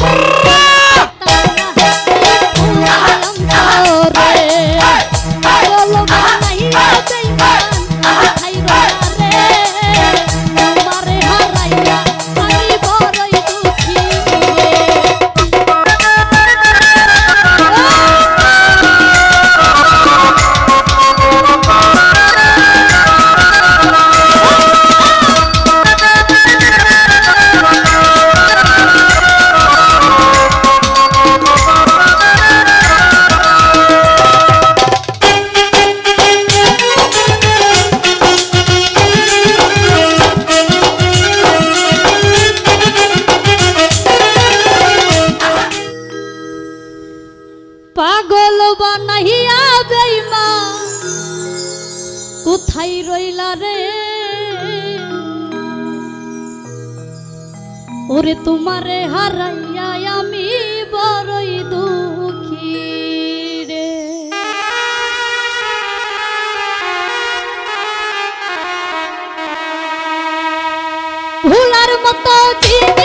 Bye. কোথায় রইলা রে? ওরে তোমারে হারাইয়া আমি বড়ই দুঃখী ভুলার মতো জীব